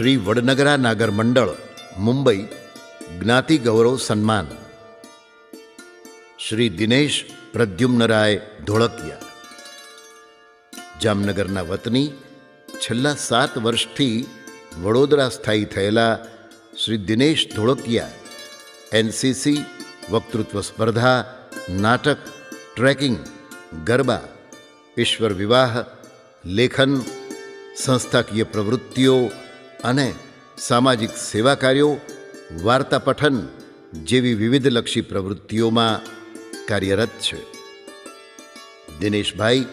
શ્રી વડનગરા નાગર મંડળ મુંબઈ જ્ઞાતિ ગૌરવ સન્માન શ્રી દિનેશ પ્રદ્યુમ્નરાય ધોળકિયા જામનગરના વતની છેલ્લા સાત વર્ષથી વડોદરા સ્થાયી થયેલા શ્રી દિનેશ ધોળકિયા એનસીસી વક્તૃત્વ સ્પર્ધા નાટક ટ્રેકિંગ ગરબા ઈશ્વર વિવાહ લેખન સંસ્થાકીય પ્રવૃત્તિઓ અને સામાજિક સેવા કાર્યો વાર્તા પઠન જેવી વિવિધલક્ષી પ્રવૃત્તિઓમાં કાર્યરત છે. દિનેશભાઈ,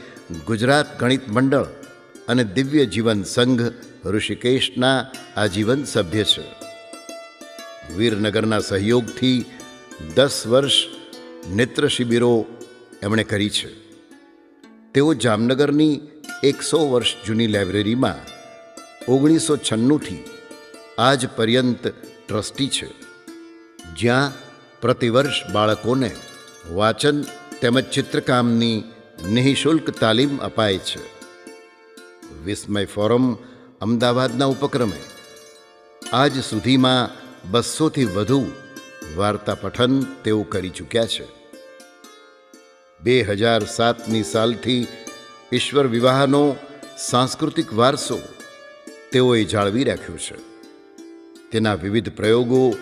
ગુજરાત ગણિત મંડળ અને દિવ્ય જીવન સંઘ ઋષિકેશના આજીવન સભ્ય છે. વીરનગરના સહયોગથી દસ વર્ષ નેત્ર શિબિરો એમણે કરી છે. તેઓ જામનગરની એકસો વર્ષ જૂની લાઇબ્રેરીમાં ઓગણીસો છન્નુંથી આજ પર્યંત ટ્રસ્ટી છે, જ્યાં પ્રતિવર્ષ બાળકોને વાચન તેમજ ચિત્રકામની નિઃશુલ્ક તાલીમ અપાય છે. વિસ્મય ફોરમ અમદાવાદના ઉપક્રમે. આજ સુધીમાં બસોથી વધુ વાર્તા પઠન તેઓ કરી ચૂક્યા છે. બે હજાર સાતની સાલથી ઈશ્વર વિવાહનો સાંસ્કૃતિક વારસો તેઓએ જાળવી રાખ્યું છે. તેના વિવિધ પ્રયોગો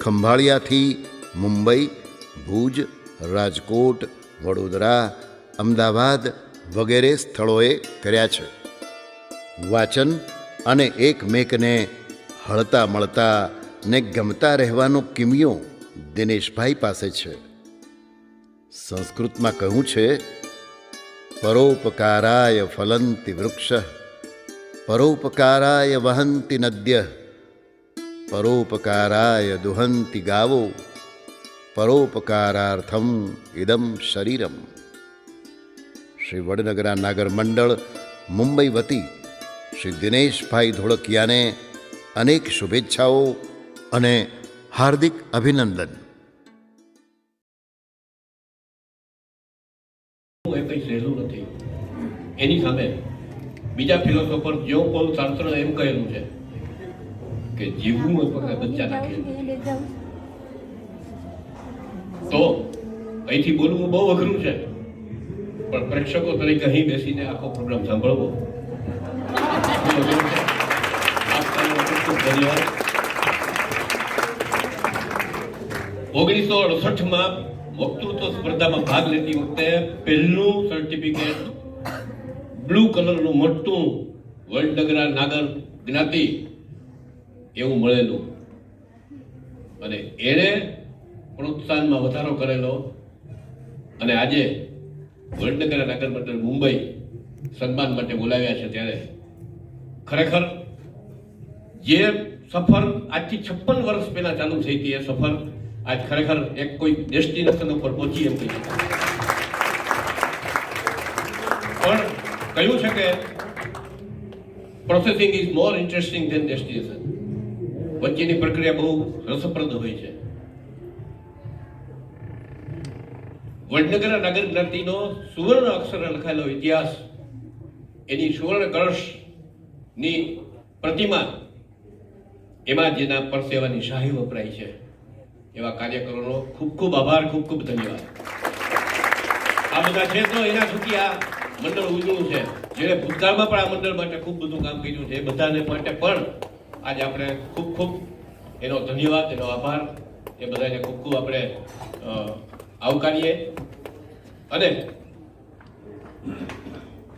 ખંભાળિયાથી મુંબઈ, ભુજ, રાજકોટ, વડોદરા, અમદાવાદ વગેરે સ્થળોએ કર્યા છે. વાચન અને એકમેકને હળતા મળતા ને ગમતા રહેવાનો કિમિયો દિનેશભાઈ પાસે છે. સંસ્કૃતમાં કહ્યું છે, પરોપકારાય ફલંતિ વૃક્ષ. પરોપકારાય વહંતિ નદ્ય પરોપકારાય દુહંતિ ગાવો પરોપકારાર્થમ ઇદમ શરીરમ શ્રી વડનગરા નાગર મંડળ મુંબઈ વતી શ્રી દિનેશભાઈ ધોળકિયાને અનેક શુભેચ્છાઓ અને હાર્દિક અભિનંદન એ એની સામે બીજા ફિલોસોફર જો પોલ શાસ્ત્ર એમ કહેલું છે કે જીવવું એ પગલે બચ્ચા નાખેલું તો અહીંથી બોલવું બહુ અઘરું છે. પણ પ્રેક્ષકો તરીકે અહીં બેસીને આખો પ્રોગ્રામ સાંભળવો. ઓગણીસો અડસઠમાં વક્તૃત્વ સ્પર્ધામાં ભાગ લેતી વખતે પહેલું સર્ટિફિકેટ બ્લુ કલરનું મોટું વડનગરા નાગર જ્ઞાતિ એવું મળેલું. અને એણે પ્રોત્સાહનમાં વધારો કરેલો. અને આજે વડનગરા નાગર મંડળ મુંબઈ સન્માન માટે બોલાવ્યા છે ત્યારે ખરેખર જે સફર આજથી છપ્પન વર્ષ પહેલા ચાલુ થઈ હતી એ સફર આજ ખરેખર એક કોઈ ડેસ્ટિનેશન ઉપર પહોંચી એમ કહી શકાય પણ કહ્યું છે કે processing is more interesting than destination વચ્ચેની પ્રક્રિયા બહુ રસપ્રદ હોય છે. વડનગર નગર જ્ઞાતિનો સુવર્ણ અક્ષરે લખાયેલો ઇતિહાસ, એની સુવર્ણ કળશની પ્રતિમા, એમાં જેના પરસેવાની શાહી વપરાય છે. એવા કાર્યકરોનો ખૂબ ખૂબ આભાર, ખૂબ ખૂબ ધન્યવાદ. આ બધા છે તો એના થકી આ મંડળ ઉજળું છે. જેણે ભૂતકાળમાં પણ આ મંડળ માટે ખૂબ બધું કામ કર્યું છે એ બધાને માટે પણ આજે આપણે ખૂબ ખૂબ એનો ધન્યવાદ, એનો આભાર. એ બધાને ખૂબ ખૂબ આપણે આવકારીએ. અને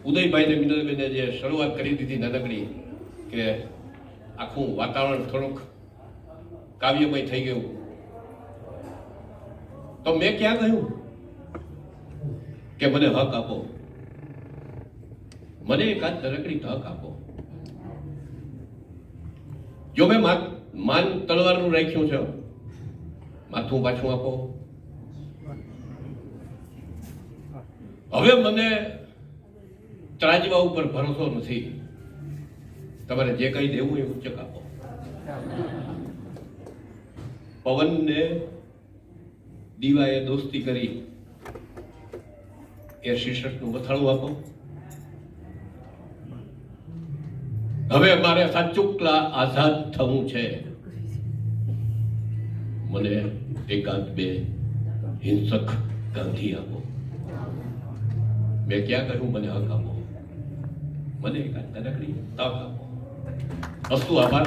ઉદયભાઈને મિનલબેને જે શરૂઆત કરી દીધી નાનકડી, કે આખું વાતાવરણ થોડુંક કાવ્યમય થઈ ગયું. તો મેં ક્યાં કહ્યું? કે મને હક આપો. મને એકાદ તરકડી તક આપો. જો મેં માન તલવારનું રાખ્યું છે, માથું પાછું આપો. હવે મને ત્રાજવા ઉપર ભરોસો નથી. તમારે જે કંઈ દેવું એ ઉચ્ચક આપો. પવનને દીવાએ દોસ્તી કરી, એ શીર્ષકનું મથાળું આપો. હવે મારે સાચુકલા આઝાદ થવું છે. મને એકાદ બે હિંસક ગાંધી આપો. મેં ક્યાં કહ્યું? મને હક આપો. મને એકાદ કનકડી તક આપો. અસ્તુ આભાર.